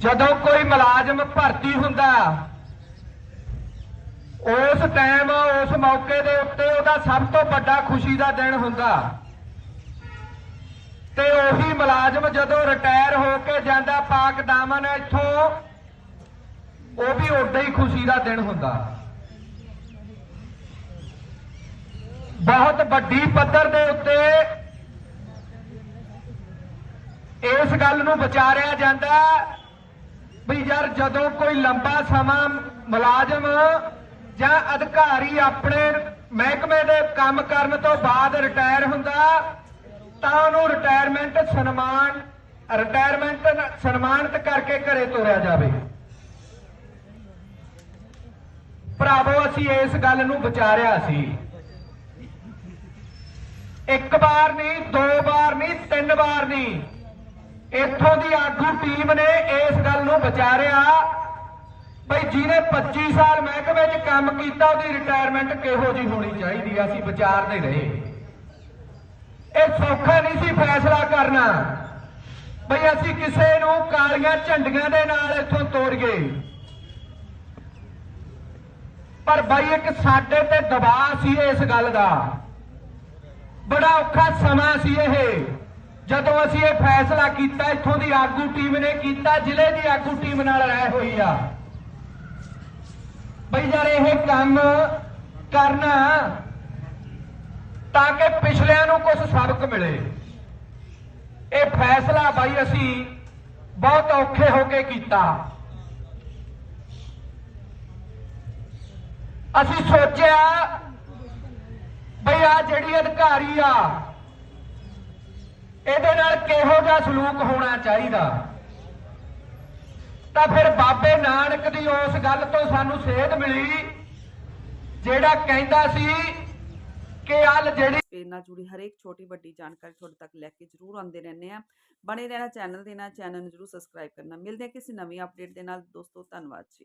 ਜਦੋਂ ਕੋਈ ਮੁਲਾਜ਼ਮ ਭਰਤੀ ਹੁੰਦਾ, ਉਸ ਟਾਈਮ ਉਸ ਮੌਕੇ ਦੇ ਉੱਤੇ ਉਹਦਾ ਸਭ ਤੋਂ ਵੱਡਾ ਖੁਸ਼ੀ ਦਾ ਦਿਨ ਹੁੰਦਾ। ਤੇ ਉਹੀ ਮੁਲਾਜ਼ਮ ਜਦੋਂ ਰਿਟਾਇਰ ਹੋ ਕੇ ਜਾਂਦਾ ਪਾਕ ਦਾਮਨ ਇੱਥੋਂ, ਉਹ ਵੀ ਉਦਾਂ ਹੀ ਖੁਸ਼ੀ ਦਾ ਦਿਨ ਹੁੰਦਾ। ਬਹੁਤ ਵੱਡੀ ਪੱਧਰ ਦੇ ਉੱਤੇ ਇਸ ਗੱਲ ਨੂੰ ਵਿਚਾਰਿਆ ਜਾਂਦਾ ਵੀ ਯਾਰ ਜਦੋਂ ਕੋਈ ਲੰਬਾ ਸਮਾਂ ਮੁਲਾਜ਼ਮ ਜਾਂ ਅਧਿਕਾਰੀ ਆਪਣੇ ਮਹਿਕਮੇ ਦੇ ਕੰਮ ਕਰਨ ਤੋਂ ਬਾਅਦ ਰਿਟਾਇਰ ਹੁੰਦਾ, ਤਾਂ ਉਹਨੂੰ ਰਿਟਾਇਰਮੈਂਟ ਸਨਮਾਨ ਰਿਟਾਇਰਮੈਂਟ ਸਨਮਾਨਿਤ ਕਰਕੇ ਘਰੇ ਤੋਰਿਆ ਜਾਵੇ। ਭਰਾਵੋ, ਅਸੀਂ ਇਸ ਗੱਲ ਨੂੰ ਵਿਚਾਰਿਆ ਸੀ। ਇੱਕ ਵਾਰ ਨਹੀਂ, ਦੋ ਵਾਰ ਨਹੀਂ, ਤਿੰਨ ਵਾਰ ਨਹੀਂ। ਇੱਥੋਂ ਦੀ ਆਗੂ ਟੀਮ ਨੇ ਇਸ ਗੱਲ ਨੂੰ ਵਿਚਾਰਿਆ ਬਈ ਜਿਹਨੇ 25 ਸਾਲ ਮਹਿਕਮੇ 'ਚ ਕੰਮ ਕੀਤਾ, ਉਹਦੀ ਰਿਟਾਇਰਮੈਂਟ ਕਿਹੋ ਜੀ ਹੋਣੀ ਚਾਹੀਦੀ ਆ? ਅਸੀਂ ਵਿਚਾਰਦੇ ਰਹੇ। ਇਹ ਸੌਖਾ ਨਹੀਂ ਸੀ ਫੈਸਲਾ ਕਰਨਾ। ਬਈ ਅਸੀਂ ਕਿਸੇ ਨੂੰ ਕਾਲੀਆਂ ਝੰਡੀਆਂ ਦੇ ਨਾਲ ਇੱਥੋਂ ਤੋੜੀਏ ਪਰ ਬਾਈ ਇੱਕ ਸਾਡੇ ਤੇ ਦਬਾਅ ਸੀ ਇਸ ਗੱਲ ਦਾ। ਬੜਾ ਔਖਾ ਸਮਾਂ ਸੀ ਇਹ। ਜਦੋਂ ਅਸੀਂ ਇਹ ਫੈਸਲਾ ਕੀਤਾ, ਇੱਥੋਂ ਦੀ ਆਗੂ ਟੀਮ ਨੇ ਕੀਤਾ, ਜ਼ਿਲ੍ਹੇ ਦੀ ਆਗੂ ਟੀਮ ਨਾਲ ਰਹਿ ਹੋਈ ਆ। ਬਈ ਯਾਰ, ਇਹ ਕੰਮ ਕਰਨਾ ਤਾਂ ਕਿ ਪਿਛਲਿਆਂ ਨੂੰ ਕੁਝ ਸਬਕ ਮਿਲੇ। ਇਹ ਫੈਸਲਾ ਬਾਈ ਅਸੀਂ ਬਹੁਤ ਔਖੇ ਹੋ ਕੇ ਕੀਤਾ। ਅਸੀਂ ਸੋਚਿਆ ਬਈ ਆ ਜਿਹੜੀ ਅਧਿਕਾਰੀ ਆ ਇਹਦੇ ਨਾਲ ਕਿਹੋ ਜਿਹਾ ਸਲੂਕ ਹੋਣਾ ਚਾਹੀਦਾ? ਤਾਂ ਫਿਰ ਬਾਬੇ ਨਾਨਕ ਦੀ ਉਸ ਗੱਲ ਤੋਂ ਸਾਨੂੰ ਸੇਧ ਮਿਲੀ, ਜਿਹੜਾ ਕਹਿੰਦਾ ਸੀ ਕਿ ਆਲ ਜਿਹੜੀ ਪੇਜ ਨਾਲ ਜੁੜੀ ਹਰੇਕ ਛੋਟੀ ਵੱਡੀ ਜਾਣਕਾਰੀ ਤੁਹਾਡੇ ਤੱਕ ਲੈ ਕੇ ਜ਼ਰੂਰ ਆਉਂਦੇ ਰਹਿੰਦੇ ਆ ਬਣੇ ਰਹਿਣਾ ਚੈਨਲ ਦੇ ਨਾਲ, ਚੈਨਲ ਨੂੰ ਜ਼ਰੂਰ ਸਬਸਕ੍ਰਾਈਬ ਕਰਨਾ। ਮਿਲਦੇ ਆ ਕਿਸੇ ਨਵੀਂ ਅਪਡੇਟ ਦੇ ਨਾਲ। ਦੋਸਤੋ, ਧੰਨਵਾਦ ਜੀ।